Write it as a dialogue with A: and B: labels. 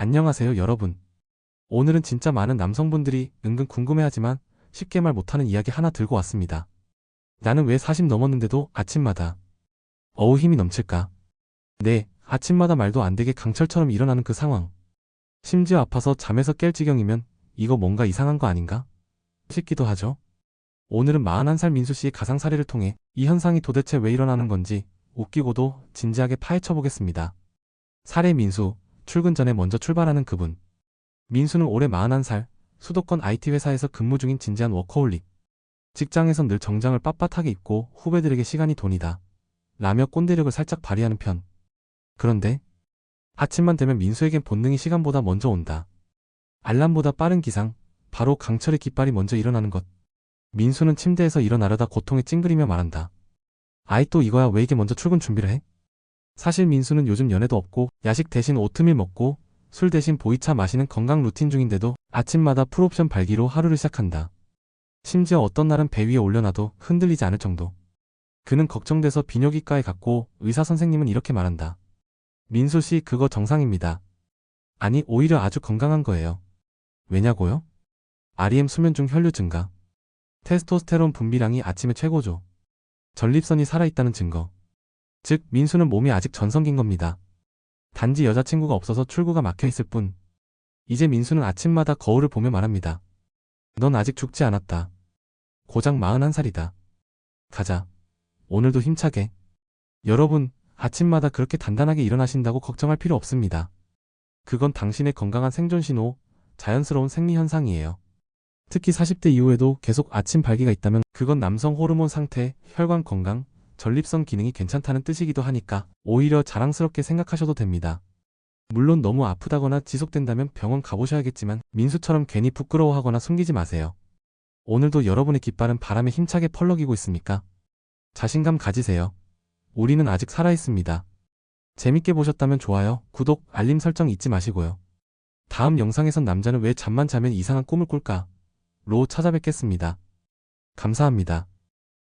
A: 안녕하세요, 여러분. 오늘은 진짜 많은 남성분들이 은근 궁금해하지만 쉽게 말 못하는 이야기 하나 들고 왔습니다. 나는 왜 40 넘었는데도 아침마다 어우 힘이 넘칠까? 네, 아침마다 말도 안 되게 강철처럼 일어나는 그 상황. 심지어 아파서 잠에서 깰 지경이면 이거 뭔가 이상한 거 아닌가? 싶기도 하죠. 오늘은 41살 민수 씨의 가상 사례를 통해 이 현상이 도대체 왜 일어나는 건지 웃기고도 진지하게 파헤쳐 보겠습니다. 사례 민수, 출근 전에 먼저 출발하는 그분. 민수는 올해 41살, 수도권 IT 회사에서 근무 중인 진지한 워커홀릭. 직장에선 늘 정장을 빳빳하게 입고 후배들에게 시간이 돈이다. 라며 꼰대력을 살짝 발휘하는 편. 그런데 아침만 되면 민수에겐 본능이 시간보다 먼저 온다. 알람보다 빠른 기상, 바로 강철의 깃발이 먼저 일어나는 것. 민수는 침대에서 일어나려다 고통에 찡그리며 말한다. 아이 또 이거야 왜 이게 먼저 출근 준비를 해? 사실 민수는 요즘 연애도 없고 야식 대신 오트밀 먹고 술 대신 보이차 마시는 건강 루틴 중인데도 아침마다 풀옵션 발기로 하루를 시작한다. 심지어 어떤 날은 배 위에 올려놔도 흔들리지 않을 정도. 그는 걱정돼서 비뇨기과에 갔고 의사 선생님은 이렇게 말한다. 민수 씨 그거 정상입니다. 아니 오히려 아주 건강한 거예요. 왜냐고요? REM 수면 중 혈류 증가. 테스토스테론 분비량이 아침에 최고죠. 전립선이 살아있다는 증거. 즉, 민수는 몸이 아직 전성기인 겁니다. 단지 여자친구가 없어서 출구가 막혀 있을 뿐. 이제 민수는 아침마다 거울을 보며 말합니다. 넌 아직 죽지 않았다. 고작 41살이다. 가자. 오늘도 힘차게. 여러분, 아침마다 그렇게 단단하게 일어나신다고 걱정할 필요 없습니다. 그건 당신의 건강한 생존 신호, 자연스러운 생리 현상이에요. 특히 40대 이후에도 계속 아침 발기가 있다면 그건 남성 호르몬 상태, 혈관 건강, 전립선 기능이 괜찮다는 뜻이기도 하니까 오히려 자랑스럽게 생각하셔도 됩니다. 물론 너무 아프다거나 지속된다면 병원 가보셔야겠지만 민수처럼 괜히 부끄러워하거나 숨기지 마세요. 오늘도 여러분의 깃발은 바람에 힘차게 펄럭이고 있습니까? 자신감 가지세요. 우리는 아직 살아있습니다. 재밌게 보셨다면 좋아요, 구독, 알림 설정 잊지 마시고요. 다음 영상에선 남자는 왜 잠만 자면 이상한 꿈을 꿀까? 로 찾아뵙겠습니다. 감사합니다.